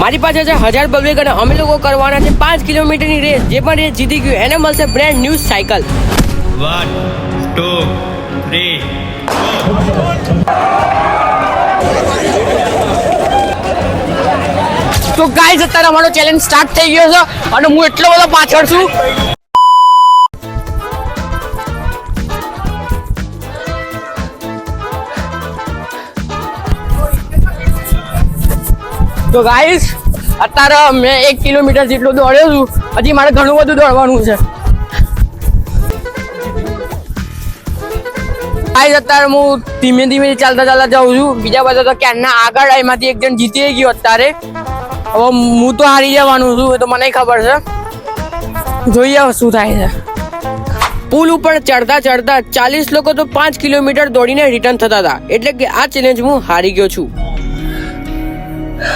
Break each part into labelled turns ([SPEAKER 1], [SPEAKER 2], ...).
[SPEAKER 1] મારી પાસે છે હજાર પબ્લિક અને અમે લોકો કરવાના છે પાંચ કિલોમીટરની રેસ જે પણ રેસ જીતી ગયું એને મળશે brand new cycle
[SPEAKER 2] one two three
[SPEAKER 1] તો ગાઈઝ અત્યારે અમારો ચેલેન્જ સ્ટાર્ટ થઈ ગયો છે અને હું એટલો બધો પાછળ છું. તો ગાઈઝ અત્યારે મેં એક કિલોમીટર જેટલું દોડ્યો છું. હજી મારે ઘણું બધું દોડવાનું છે. ગાઈસ અત્યારે હું ધીમે ધીમે ચાલતા ચાલતા જાઉં છું. બીજા બધા તો ક્યારના આગળ એમાંથી એક જણ જીતી ગયો અત્યારે. હવે હું તો હારી જવાનું છું, એ તો મને ખબર છે. જોઈએ શું થાય છે. પુલ ઉપર ચડતા ચડતા ચાલીસ લોકો તો પાંચ કિલોમીટર દોડીને રિટર્ન થતા હતા. એટલે કે આ ચેલેન્જ હું હારી ગયો છું. એક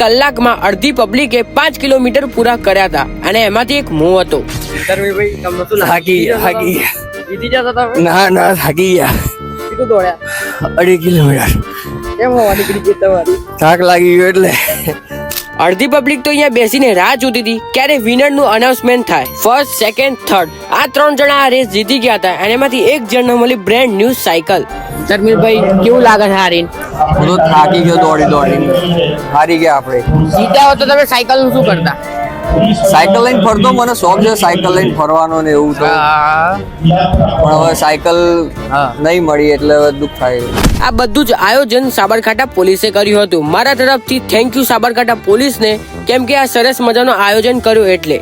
[SPEAKER 1] કલાકમાં અડધી પબ્લિકે પાંચ કિલોમીટર પૂરા કર્યા હતા અને એમાંથી એક મોં હતો.
[SPEAKER 3] થાકી થાકી ના ના થાકી ગયા.
[SPEAKER 1] કેટલું દોડ્યા?
[SPEAKER 3] અઢી કિલોમીટર.
[SPEAKER 1] કેમ હોવા નીકળી ગઈ તમારી?
[SPEAKER 3] થાક લાગી ગયો એટલે.
[SPEAKER 1] અડધી પબ્લિક તો અહીંયા બેસીને રાહ જોતી હતી. ક્યારે વિનરનું અનાઉન્સમેન્ટ થાય? ફર્સ્ટ સેકન્ડ થર્ડ આ ત્રણ જણા આ રેસ જીતી ગયા હતા અને એમાંથી એક જણને મળી બ્રેન્ડ ન્યૂ સાયકલ ધર્મીલભાઈ કેવું લાગે છે હારીને?
[SPEAKER 3] હું તો થાકી ગયો દોડી દોડીને. હારી ગયા આપણે.
[SPEAKER 1] જીત્યા હોત તો તમે સાયકલનું શું કરતા?
[SPEAKER 3] સાયકલ લઈને ફરતો મને શોખ છે સાયકલ લઈને ફરવાનો ને એવું તો. પણ હવે સાયકલ. નહીં મળી એટલે દુઃખ થાય.
[SPEAKER 1] આ બધું જ આયોજન સાબરકાંઠા પોલીસે કર્યું હતું. મારા તરફથી થેન્ક યુ સાબરકાંઠા પોલીસને કેમ કે આ સરસ મજાનું આયોજન કર્યું એટલે.